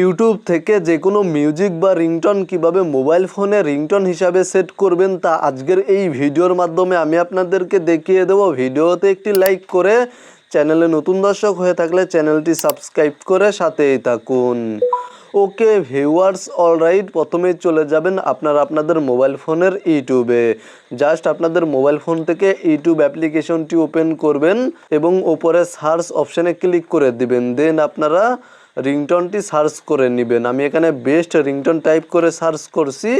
YouTube থেকে যে কোনো মিউজিক বা রিংটন কীভাবে মোবাইল ফোনে রিংটন হিসাবে সেট করবেন তা আজকের এই ভিডিওর মাধ্যমে আমি আপনাদেরকে দেখিয়ে দেবো। ভিডিওতে একটি লাইক করে চ্যানেলে নতুন দর্শক হয়ে থাকলে চ্যানেলটি সাবস্ক্রাইব করে সাথেই থাকুন। ওকে ভিউয়ার্স, অলরাইট প্রথমেই চলে যাবেন আপনারা আপনাদের মোবাইল ফোনের ইউটিউবে। জাস্ট আপনাদের মোবাইল ফোন থেকে ইউটিউব অ্যাপ্লিকেশনটি ওপেন করবেন এবং ওপরে সার্চ অপশানে ক্লিক করে দিবেন। দেন আপনারা রিংটনটি সার্চ করে নেবেন। আমি এখানে বেস্ট রিংটন টাইপ করে সার্চ করছি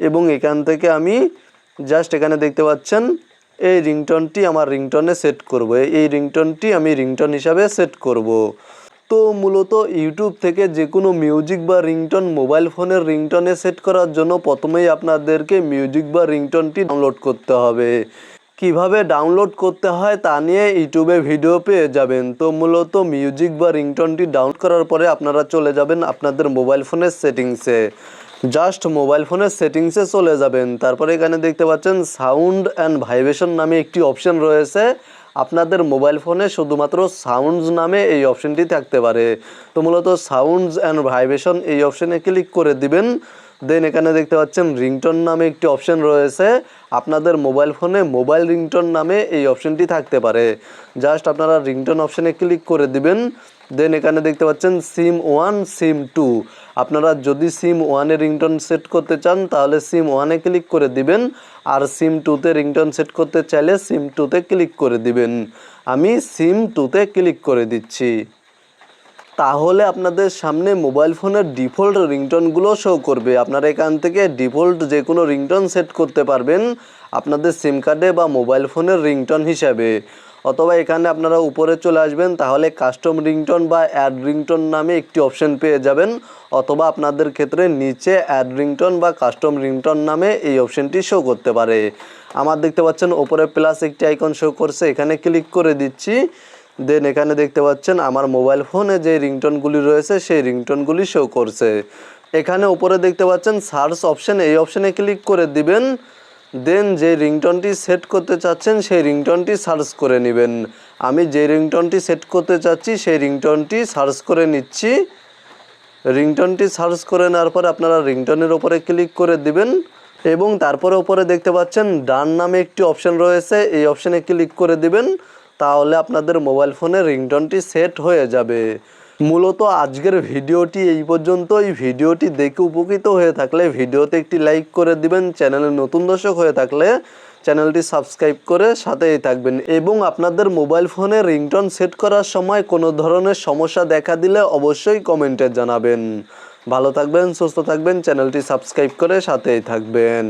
এবং এখান থেকে আমি জাস্ট এখানে দেখতে পাচ্ছেন, এই রিংটনটি আমার রিংটনে সেট করব। এই রিংটনটি আমি রিংটন হিসাবে সেট করব। তো মূলত ইউটিউব থেকে যে কোনো মিউজিক বা রিংটন মোবাইল ফোনের রিংটনে সেট করার জন্য প্রথমেই আপনাদেরকে মিউজিক বা রিংটনটি ডাউনলোড করতে হবে। কীভাবে ডাউনলোড করতে হয় তা নিয়ে ইউটিউবে ভিডিও পেয়ে যাবেন। তো মূলত মিউজিক বা রিংটনটি ডাউনলোড করার পরে আপনারা চলে যাবেন আপনাদের মোবাইল ফোনের সেটিংসে জাস্ট মোবাইল ফোনের সেটিংসে চলে যাবেন। তারপরে এখানে দেখতে পাচ্ছেন সাউন্ড অ্যান্ড ভাইব্রেশন নামে একটি অপশন রয়েছে। আপনাদের মোবাইল ফোনে শুধুমাত্র সাউন্ডস নামে এই অপশনটি থাকতে পারে। তো মূলত সাউন্ডস অ্যান্ড ভাইব্রেশন এই অপশনে ক্লিক করে দিবেন। দেন এখানে দেখতে পাচ্ছেন রিংটন নামে একটি অপশন রয়েছে। আপনাদের মোবাইল ফোনে মোবাইল রিংটন নামে এই অপশনটি থাকতে পারে। জাস্ট আপনারা রিংটন অপশনে ক্লিক করে দিবেন। দেন এখানে দেখতে পাচ্ছেন সিম ওয়ান, সিম টু। আপনারা যদি সিম ওয়ানে রিংটন সেট করতে চান, তাহলে সিম ওয়ানে ক্লিক করে দিবেন। আর সিম টুতে রিংটন সেট করতে চাইলে সিম টুতে ক্লিক করে দিবেন। আমি সিম টুতে ক্লিক করে দিচ্ছি। তাহলে আপনাদের সামনে মোবাইল ফোনের ডিফল্ট রিংটনগুলো শো করবে। আপনারা এখান থেকে ডিফল্ট যে কোনো রিংটন সেট করতে পারবেন আপনাদের সিম কার্ডে বা মোবাইল ফোনের রিংটন হিসাবে। অথবা এখানে আপনারা উপরে চলে আসবেন, তাহলে কাস্টম রিংটন বা অ্যাড রিংটন নামে একটি অপশন পেয়ে যাবেন। অথবা আপনাদের ক্ষেত্রে নিচে অ্যাড রিংটন বা কাস্টম রিংটন নামে এই অপশনটি শো করতে পারে। আমার দেখতে পাচ্ছেন, ওপরে প্লাস একটি আইকন শো করছে। এখানে ক্লিক করে দিচ্ছি। দেন এখানে দেখতে পাচ্ছেন আমার মোবাইল ফোনে যে রিংটনগুলি রয়েছে, সেই রিংটনগুলি শো করছে। এখানে উপরে দেখতে পাচ্ছেন সার্চ অপশন এই অপশনে ক্লিক করে দিবেন। দেন যে রিংটনটি সেট করতে চাচ্ছেন, সেই রিংটনটি সার্চ করে নেবেন। আমি যে রিংটনটি সেট করতে চাচ্ছি, সেই রিংটনটি সার্চ করে নিচ্ছি। রিংটনটি সার্চ করে নেওয়ার পর আপনারা রিংটনের ওপরে ক্লিক করে দিবেন। এবং তারপরে ওপরে দেখতে পাচ্ছেন ডান নামে একটি অপশন রয়েছে, এই অপশনে ক্লিক করে দিবেন। তাহলে আপনাদের মোবাইল ফোনে রিংটনটি সেট হয়ে যাবে। মূলত আজকের ভিডিওটি এই পর্যন্ত এই ভিডিওটি দেখে উপকৃত হয়ে থাকলে ভিডিওতে একটি লাইক করে দিবেন চ্যানেলে নতুন দর্শক হয়ে থাকলে চ্যানেলটি সাবস্ক্রাইব করে সাথেই থাকবেন। এবং আপনাদের মোবাইল ফোনে রিংটন সেট করার সময় কোনো ধরনের সমস্যা দেখা দিলে অবশ্যই কমেন্টে জানাবেন। ভালো থাকবেন, সুস্থ থাকবেন চ্যানেলটি সাবস্ক্রাইব করে সাথেই থাকবেন।